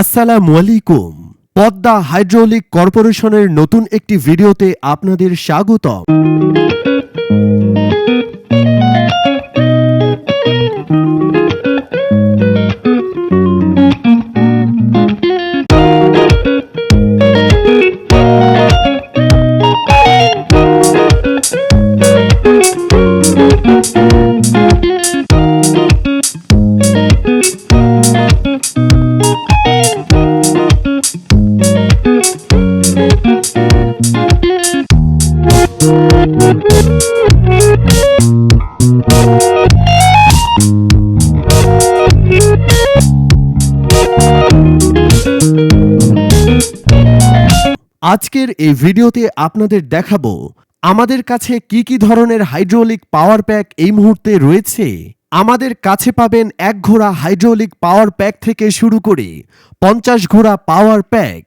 আসসালামু আলাইকুম। পদ্মা হাইড্রোলিক কর্পোরেশনের নতুন একটি ভিডিওতে আপনাদের স্বাগতম। আজকের এই ভিডিওতে আপনাদের দেখাবো, আমাদের কাছে কি কি ধরনের হাইড্রোলিক পাওয়ার প্যাক এই মুহূর্তে রয়েছে? আমাদের কাছে পাবেন এক ঘোড়া হাইড্রোলিক পাওয়ার প্যাক থেকে শুরু করে পঞ্চাশ ঘোড়া পাওয়ার প্যাক।